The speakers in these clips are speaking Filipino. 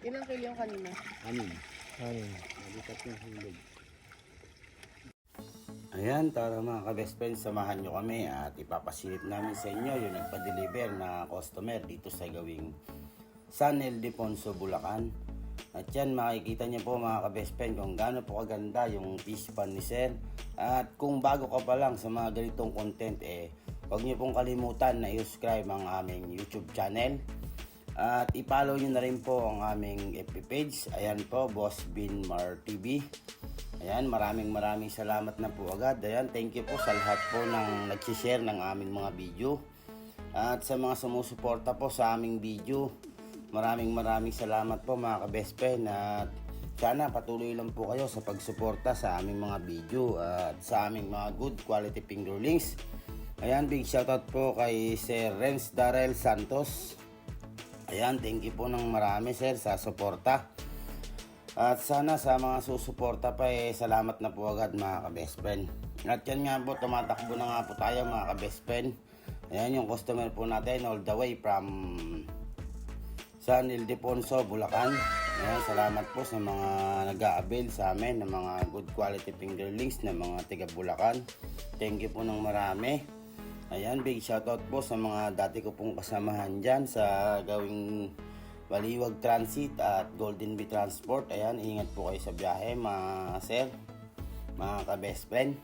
Ilang kilo yung kanina? Anin. Anin. Nalipat yung hulog. Ayan, tara mga ka-best friends, samahan nyo kami at ipapasilip namin sa inyo yung nagpa-deliver na customer dito sa gawing San Ildefonso, Bulacan. At yan, makikita nyo po mga ka-best friend kung gaano po kaganda yung fish pan ni Sir. At kung bago ka pa lang sa mga ganitong content, eh, huwag nyo pong kalimutan na i-subscribe ang aming YouTube channel. At i-follow nyo na rin po ang aming FB page. Ayan po, Boss Bin Mar TV. Ayan, maraming maraming salamat na po agad. Ayan, thank you po sa lahat po ng nag-share ng aming mga video. At sa mga sumusuporta po sa aming video, maraming maraming salamat po mga ka-best friend. At sana patuloy lang po kayo sa pagsuporta sa aming mga video at sa aming mga good quality fingerlings. Ayan, big shoutout po kay Sir Renz Darrell Santos. Ayan, thank you po ng marami sir sa suporta. At sana sa mga susuporta pa eh, salamat na po agad mga ka-best friend. At yan nga po, tumatakbo na nga po tayo mga ka-best friend. Ayan yung customer po natin all the way from San Ildefonso, Bulacan. Ayan, salamat po sa mga nag-a-avail sa amin ng mga good quality fingerlings na mga tiga Bulacan. Thank you po ng marami. Ayan, big shoutout po sa mga dati ko pong kasamahan dyan sa gawing Baliwag Transit at Golden Bee Transport. Ayan, ingat po kayo sa biyahe mga sir, mga ka-best friend.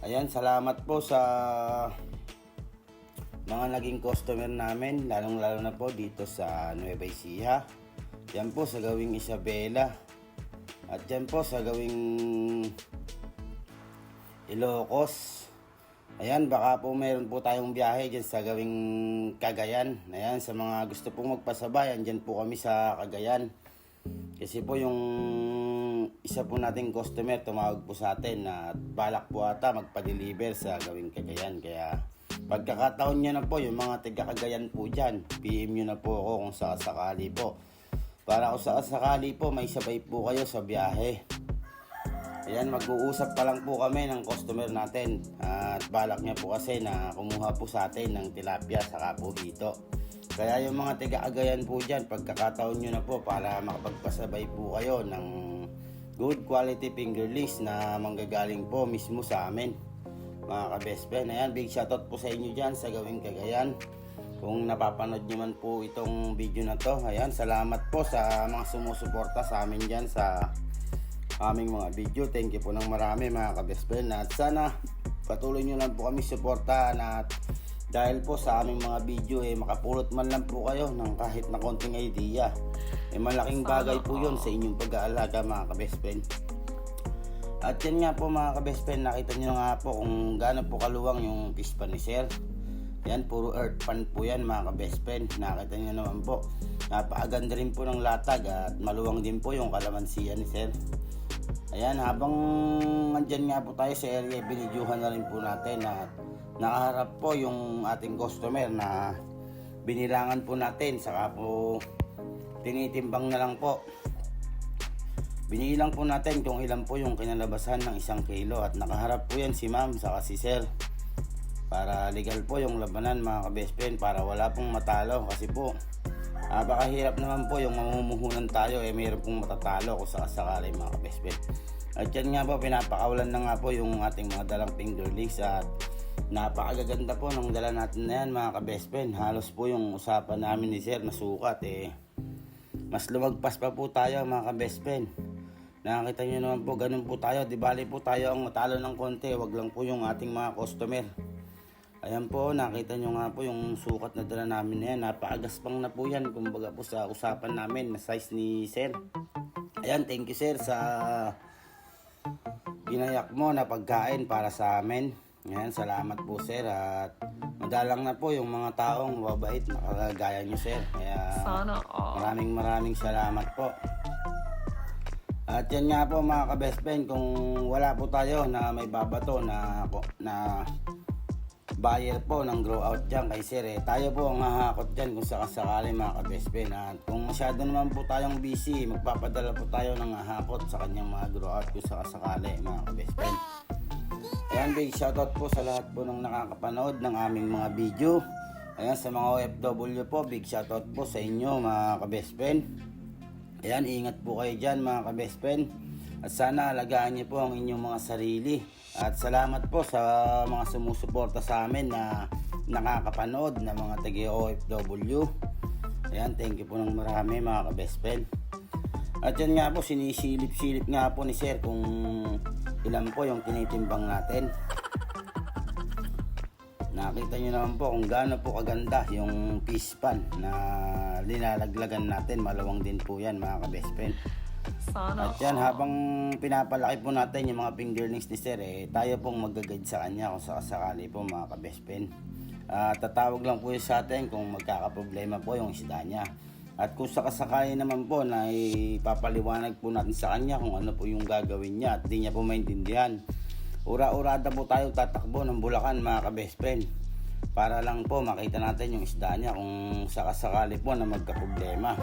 Ayan, salamat po sa mga naging customer namin, lalong lalo na po dito sa Nueva Ecija. Yan po sa gawing Isabela. At yan po sa gawing Ilocos. Ayan, baka po meron po tayong biyahe dyan sa gawing Cagayan. Ayan, sa mga gusto pong magpasabay, andyan po kami sa Cagayan. Kasi po yung isa po nating customer tumawag po sa atin na balak po ata magpa-deliver sa gawing Cagayan. Kaya pagkakataon nyo na po, yung mga taga Cagayan po dyan, PM nyo na po ako kung sakasakali po. Para kung sakasakali po, may sabay po kayo sa biyahe. Ayan, mag-uusap pa lang po kami ng customer natin. At balak niya po kasi na kumuha po sa atin ng tilapia saka po dito. Kaya yung mga tiga-agayan po dyan, pagkakataon nyo na po para makapagpasabay po kayo ng good quality fingerlings na manggagaling po mismo sa amin. Mga ka-best friend, ayan, big shoutout po sa inyo dyan sa gawing kagayan. Kung napapanood nyo man po itong video na to, ayan, salamat po sa mga sumusuporta sa amin dyan sa aming mga video. Thank you po ng marami mga ka-best friend. At sana patuloy nyo lang po kami suportahan at dahil po sa aming mga video eh makapulot man lang po kayo ng kahit na konting idea. Eh malaking bagay po yun sa inyong pag-aalaga mga ka-best friend. At yan nga po mga ka-best friend, nakita nyo nga po kung gaano po kaluwang yung fish pan ni Sir. Yan, puro earth pan po yan mga ka-best friend. Nakita nyo naman po. Napakaganda rin po ng latag at maluwang din po yung kalamansiya ni Sir. Ayan, habang andyan nga po tayo sa area, binidyuhan na rin po natin at nakaharap po yung ating customer na binilangan po natin saka po tinitimbang na lang po. Binilang po natin kung ilan po yung kinalabasan ng isang kilo at nakaharap po yan si ma'am saka si sir. Para legal po yung labanan mga ka-best para wala pong matalo kasi po Ah, baka hirap naman po yung mamumuhunan tayo eh mayroon pong matatalo kung sakasakali mga friend. At yan nga po, pinapakawalan na nga po yung ating mga dalang fingerlings at napakagaganda po ng dala natin na yan mga ka-best. Halos po yung usapan namin ni Sir na sukat eh. Mas lumagpas pa po tayo mga ka-best friend. Nakakita nyo naman po, ganun po tayo. Di bali po tayo ang matalo ng konti. Wag lang po yung ating mga customer. Ayan po, nakita nyo nga po yung sukat na dala namin na yan. Napakagaspang na po yan. Kumbaga po sa usapan namin na size ni Sir. Ayan, thank you Sir sa ginayak mo na pagkain para sa amin. Ayan, salamat po Sir. At madalang na po yung mga taong mababait na kagaya nyo Sir. Kaya Sana all. maraming maraming salamat po. At yan nga po mga ka-best friend, kung wala po tayo na may babato na, na buyer po ng grow out dyan kay Sir eh. Tayo po ang hahakot dyan kung sakasakali mga ka-best friend. At kung masyado naman po tayong busy, magpapadala po tayo ng hahakot sa kanyang mga grow out kung sakasakali mga ka-best friend. Ayan, big shoutout po sa lahat po ng nakakapanood ng aming mga video. Ayan, sa mga OFW po, big shoutout po sa inyo mga ka-best friend. Ayan, ingat po kayo dyan mga ka-best friend. At sana alagaan niyo po ang inyong mga sarili. At salamat po sa mga sumusuporta sa amin na nakakapanood na mga taga-OFW. Ayan, thank you po ng marami mga ka-best friend. At yan nga po, sinisilip-silip nga po ni Sir kung ilan po yung tinitimbang natin. Nakita nyo naman po kung gaano po kaganda yung fish pan na linalaglagan natin. Malawang din po yan mga ka-best friend. Sana At yan, habang pinapalaki po natin yung mga fingerlings ni Sir, eh, tayo pong mag-guide sa kanya kung sakasakali po mga ka-best friend. Ah, tatawag lang po yun sa atin kung magkakaproblema po yung isda niya. At kung sakasakali naman po na ipapaliwanag po natin sa kanya kung ano po yung gagawin niya at di niya po maintindihan. Ura-urada po tayo tatakbo ng Bulacan mga ka-best friend. Para lang po makita natin yung isda niya kung sakasakali po na magkaproblema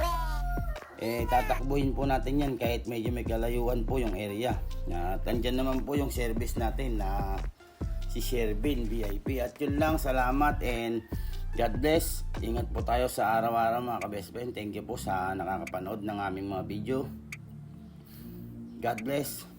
eh tatakbuhin po natin yan kahit medyo may kalayuan po yung area. At andyan naman po yung service natin na si Shervin VIP. At yun lang, salamat and God bless. Ingat po tayo sa araw-araw mga ka-best friend. Thank you po sa nakakapanood ng aming mga video. God bless.